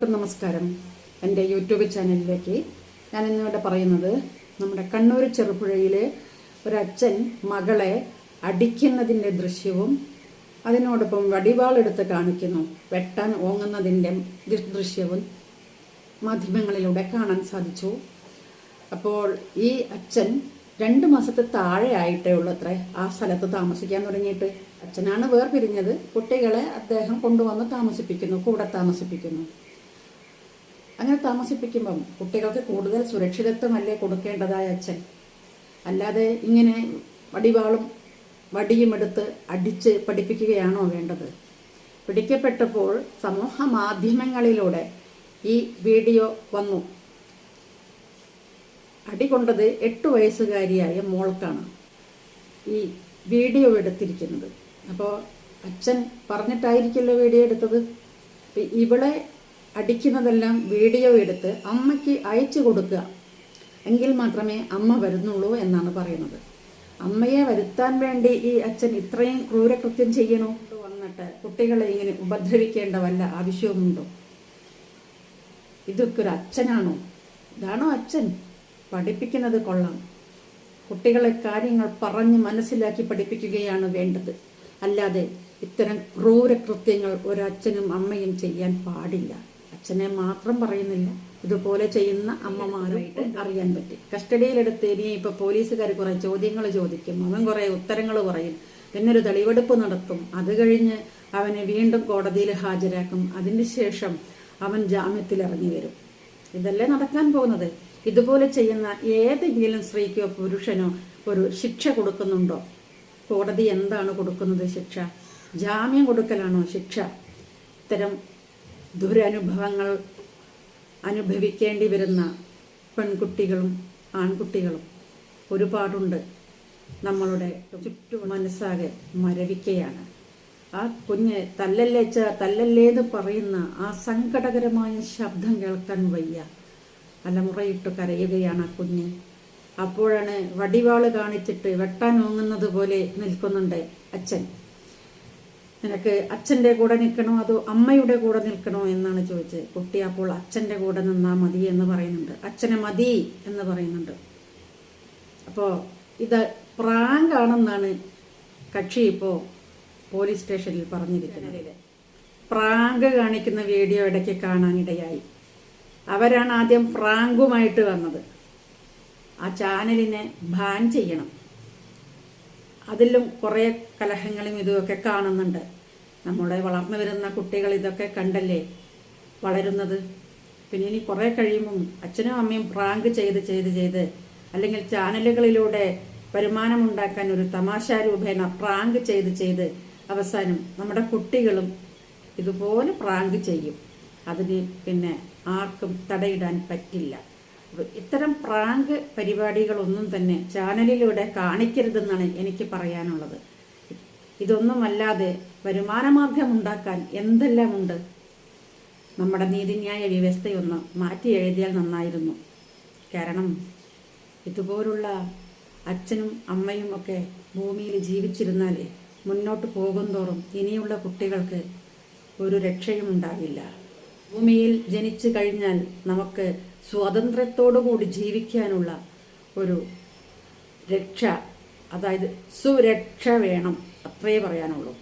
നമസ്കാരം. എന്റെ യൂട്യൂബ് ചാനലിലേക്ക് ഞാൻ ഇന്നിവിടെ പറയുന്നത് നമ്മുടെ കണ്ണൂർ ചെറുപുഴയിലെ ഒരച്ഛൻ മകളെ അടിക്കുന്നതിന്റെ ദൃശ്യവും അതിനോടൊപ്പം വടിവാളെടുത്ത് കാണിക്കുന്നു. വെട്ടാൻ ഓങ്ങുന്നതിന്റെ ദൃശ്യവും മാധ്യമങ്ങളിലൂടെ കാണാൻ സാധിച്ചു. അപ്പോൾ ഈ അച്ഛൻ രണ്ട് മാസത്തെ താഴെ ആയിട്ടേ ഉള്ളൂ അത്രേ. ആ സ്ഥലത്ത് താമസിക്കാൻ തുടങ്ങിയിട്ട് അച്ഛനാണ് വേർപിരിഞ്ഞത്. കുട്ടികളെ അദ്ദേഹം കൊണ്ടുവന്ന് താമസിപ്പിക്കുന്നു കൂടെ താമസിപ്പിക്കുന്നു. അങ്ങനെ താമസിപ്പിക്കുമ്പം കുട്ടികൾക്ക് കൂടുതൽ സുരക്ഷിതത്വമല്ലേ കൊടുക്കേണ്ടതായ അച്ഛൻ? അല്ലാതെ ഇങ്ങനെ വടിവാളും വടിയും എടുത്ത് അടിച്ച് പഠിപ്പിക്കുകയാണോ വേണ്ടത്? പിടിക്കപ്പെട്ടപ്പോൾ സമൂഹ മാധ്യമങ്ങളിലൂടെ ഈ വീഡിയോ വന്നു. അടികൊണ്ടത് എട്ട് വയസ്സുകാരിയായ മോൾക്കാണ് ഈ വീഡിയോ എടുത്തിരിക്കുന്നത്. അപ്പോൾ അച്ഛൻ പറഞ്ഞിട്ടായിരിക്കില്ല വീഡിയോ എടുത്തത്? ഇവിടെ അടിക്കുന്നതെല്ലാം വീഡിയോ എടുത്ത് അമ്മയ്ക്ക് അയച്ചു കൊടുക്കുക. എങ്കിൽ മാത്രമേ അമ്മ വരുന്നുള്ളൂ എന്നാണ് പറയുന്നത്. അമ്മയെ വരുത്താൻ വേണ്ടി ഈ അച്ഛൻ ഇത്രയും ക്രൂരകൃത്യം ചെയ്യണോ? വന്നിട്ട് കുട്ടികളെ ഇങ്ങനെ ഉപദ്രവിക്കേണ്ട വല്ല ആവശ്യവുമുണ്ടോ? ഇതൊക്കെ ഒരു അച്ഛനാണോ? ഇതാണോ അച്ഛൻ? പഠിപ്പിക്കുന്നത് കൊള്ളാം. കുട്ടികളെ കാര്യങ്ങൾ പറഞ്ഞ് മനസ്സിലാക്കി പഠിപ്പിക്കുകയാണ് വേണ്ടത്. അല്ലാതെ ഇത്തരം ക്രൂരകൃത്യങ്ങൾ ഒരച്ഛനും അമ്മയും ചെയ്യാൻ പാടില്ല. അച്ഛനെ മാത്രം പറയുന്നില്ല. ഇതുപോലെ ചെയ്യുന്ന അമ്മമാരും അറിയാൻ പറ്റി. കസ്റ്റഡിയിലെടുത്ത് ഇനി ഇപ്പൊ പോലീസുകാർ കുറെ ചോദ്യങ്ങൾ ചോദിക്കും. അവൻ കുറെ ഉത്തരങ്ങൾ പറയും. പിന്നെ ഒരു തെളിവെടുപ്പ് നടത്തും. അത് കഴിഞ്ഞ് അവനെ വീണ്ടും കോടതിയിൽ ഹാജരാക്കും. അതിന് ശേഷം അവൻ ജാമ്യത്തിൽ ഇറങ്ങി വരും. ഇതല്ലേ നടക്കാൻ പോകുന്നത്? ഇതുപോലെ ചെയ്യുന്ന ഏതെങ്കിലും സ്ത്രീക്കോ പുരുഷനോ ഒരു ശിക്ഷ കൊടുക്കുന്നുണ്ടോ? കോടതി എന്താണ് കൊടുക്കുന്നത് ശിക്ഷ? ജാമ്യം കൊടുക്കലാണോ ശിക്ഷ? ഇത്തരം ദുരനുഭവങ്ങൾ അനുഭവിക്കേണ്ടി വരുന്ന പെൺകുട്ടികളും ആൺകുട്ടികളും ഒരുപാടുണ്ട്. നമ്മളുടെ ചുറ്റും മനസ്സാകെ മരവിക്കയാണ്. ആ കുഞ്ഞ് തല്ലല്ലേച്ച തല്ലല്ലേന്ന് പറയുന്ന ആ സങ്കടകരമായ ശബ്ദം കേൾക്കാൻ വയ്യ. അലമുറയിട്ട് കരയുകയാണ് ആ കുഞ്ഞ്. അപ്പോഴാണ് വടിവാൾ കാണിച്ചിട്ട് വെട്ടാൻ ഓങ്ങുന്നത് പോലെ നിൽക്കുന്നുണ്ട് അച്ഛൻ. നിനക്ക് അച്ഛന്റെ കൂടെ നിൽക്കണോ? അതോ അമ്മയുടെ കൂടെ നിൽക്കണോ എന്നാണ് ചോദിച്ചത്. കുട്ടി അപ്പോൾ അച്ഛന്റെ കൂടെ നിന്നാൽ മതി എന്ന് പറയുന്നുണ്ട്. അച്ഛനെ മതി എന്ന് പറയുന്നുണ്ട്. അപ്പോൾ ഇത് പ്രാങ്കാണെന്നാണ് കക്ഷി ഇപ്പോൾ പോലീസ് സ്റ്റേഷനിൽ പറഞ്ഞിരിക്കുന്നത്. പ്രാങ്ക് കാണിക്കുന്ന വീഡിയോ ഇടയ്ക്ക് കാണാനിടയായി. അവരാണ് ആദ്യം പ്രാങ്കുമായിട്ട് വന്നത്. ആ ചാനലിനെ ബാൻ ചെയ്യണം. അതിലും കുറേ കലഹങ്ങളും ഇതുമൊക്കെ കാണുന്നുണ്ട്. നമ്മുടെ വളർന്നു വരുന്ന കുട്ടികൾ ഇതൊക്കെ കണ്ടല്ലേ? വളരുന്നത്. പിന്നെ ഇനി കുറേ കഴിയുമ്പം അച്ഛനും അമ്മയും പ്രാങ്ക് ചെയ്ത് ചെയ്ത് ചെയ്ത് അല്ലെങ്കിൽ ചാനലുകളിലൂടെ വരുമാനമുണ്ടാക്കാൻ ഒരു തമാശ പ്രാങ്ക് ചെയ്ത് ചെയ്ത് അവസാനം നമ്മുടെ കുട്ടികളും ഇതുപോലെ പ്രാങ്ക് ചെയ്യും. അതിന് പിന്നെ ആർക്കും തടയിടാൻ പറ്റില്ല. ഇത്തരം പ്രാങ്ക് പരിപാടികളൊന്നും തന്നെ ചാനലിലൂടെ കാണിക്കരുതെന്നാണ് എനിക്ക് പറയാനുള്ളത്. ഇതൊന്നുമല്ലാതെ വരുമാനമാർഗം ഉണ്ടാക്കാൻ എന്തെല്ലാമുണ്ട്? നമ്മുടെ നീതിന്യായ വ്യവസ്ഥയൊന്ന് മാറ്റി എഴുതിയാൽ നന്നായിരുന്നു. കാരണം ഇതുപോലുള്ള അച്ഛനും അമ്മയും ഒക്കെ ഭൂമിയിൽ ജീവിച്ചിരുന്നാലേ മുന്നോട്ട് പോകുന്തോറും ഇനിയുള്ള കുട്ടികൾക്ക് ഒരു രക്ഷയും ഉണ്ടാവില്ല ഭൂമിയിൽ ജനിച്ചു കഴിഞ്ഞാൽ നമുക്ക് സ്വാതന്ത്ര്യത്തോടുകൂടി ജീവിക്കാനുള്ള ഒരു രക്ഷ അതായത് സുരക്ഷ വേണം. അത്രേ പറയാനുള്ളൂ